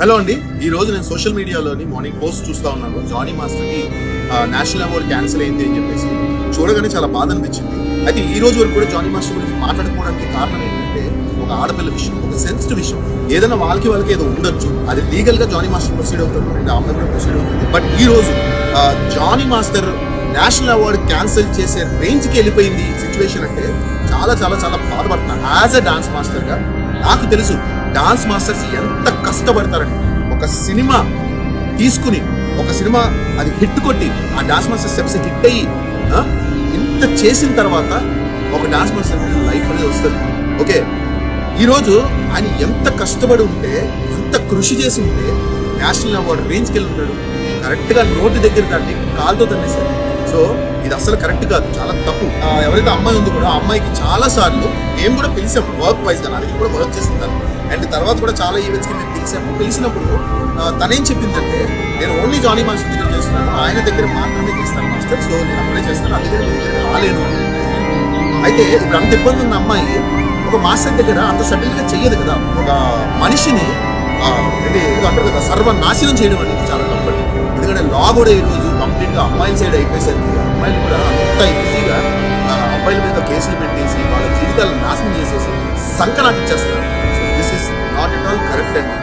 Hello అండి. ఈ రోజు నేను సోషల్ మీడియాలోని మార్నింగ్ పోస్ట్ చూస్తా ఉన్నాను. జానీ మాస్టర్కి నేషనల్ అవార్డ్ క్యాన్సిల్ అయింది అని చెప్పేసి. చూడగానే చాలా బాధ అనిపించింది. అయితే ఈ రోజు వరకు కూడా జానీ మాస్టర్ గురించి మాట్లాడుకోవడానికి కారణం ఏంటంటే ఒక ఆడపిల్ల విషయం ఒక సెన్సిటివ్ విషయం. ఏదైనా వాళ్ళకి వాళ్ళకి ఏదో ఉండొచ్చు. అది లీగల్గా జానీ మాస్టర్ ప్రొసీడ్ అవుతుంది అండ్ ఆమె కూడా ప్రొసీడ్ అవుతుంది. బట్ ఈ రోజు Jani master national award cancel చేసే రేంజ్కి వెళ్ళిపోయింది సిచ్యువేషన్ అంటే చాలా చాలా చాలా బాధపడుతున్నాను యాజ్ అ డాన్స్ మాస్టర్గా నాకు తెలుసు డాన్స్ మాస్టర్స్ ఎంత కష్టపడతారని. ఒక సినిమా తీసుకుని ఒక సినిమా అది హిట్ కొట్టి ఆ డాన్స్ మాస్టర్ స్టెప్స్ హిట్ అయ్యి ఇంత చేసిన తర్వాత ఒక డాన్స్ మాస్టర్ లైఫ్ అనేది వస్తుంది. ఓకే? ఈరోజు ఆయన ఎంత కష్టపడి ఉంటే ఎంత కృషి చేసి ఉంటే నేషనల్ అవార్డు రేంజ్కి వెళ్ళి ఉంటాడు. కరెక్ట్గా నోటి దగ్గర దాన్ని కాలుతో తన్నేశారు సో ఇది అసలు కరెక్ట్ కాదు. చాలా తప్పు. ఎవరైతే అమ్మాయి ఉందో కూడా ఆ అమ్మాయికి చాలా సార్లు మేము కూడా పిలిచాం వర్క్ వైజ్గా. నాకు కూడా వర్క్ చేసింది అండ్ తర్వాత కూడా చాలా ఈవెంట్స్కి మేము పిలిచాము పిలిచినప్పుడు తనేం చెప్పిందంటే నేను ఓన్లీ జానీ మాస్టర్ దగ్గర చేస్తున్నాను. ఆయన దగ్గర మాత్రమే చేస్తాను మాస్టర్ సో నేను అప్లై చేస్తాను. అది రాలేను. అయితే ఇప్పుడు అంత ఇబ్బంది ఉన్న అమ్మాయి ఒక మాస్టర్ దగ్గర అంత సటిల్ చెయ్యదు కదా. ఒక మనిషిని అంటే అంటారు కదా సర్వనాశనం చేయడం అనేది చాలా తప్పండి ఎందుకంటే లా కూడా ఈరోజు కంప్లీట్గా అమ్మాయిల సైడ్ అయిపోయేసరికి అమ్మాయిలు కూడా అంత ఈజీగా ఆ, అబ్బాయిల మీద కేసులు పెట్టేసి వాళ్ళ జీవితాలను నాశనం చేసేసి సంకనాకి ఇచ్చేస్తారు this is not at all correct అండి.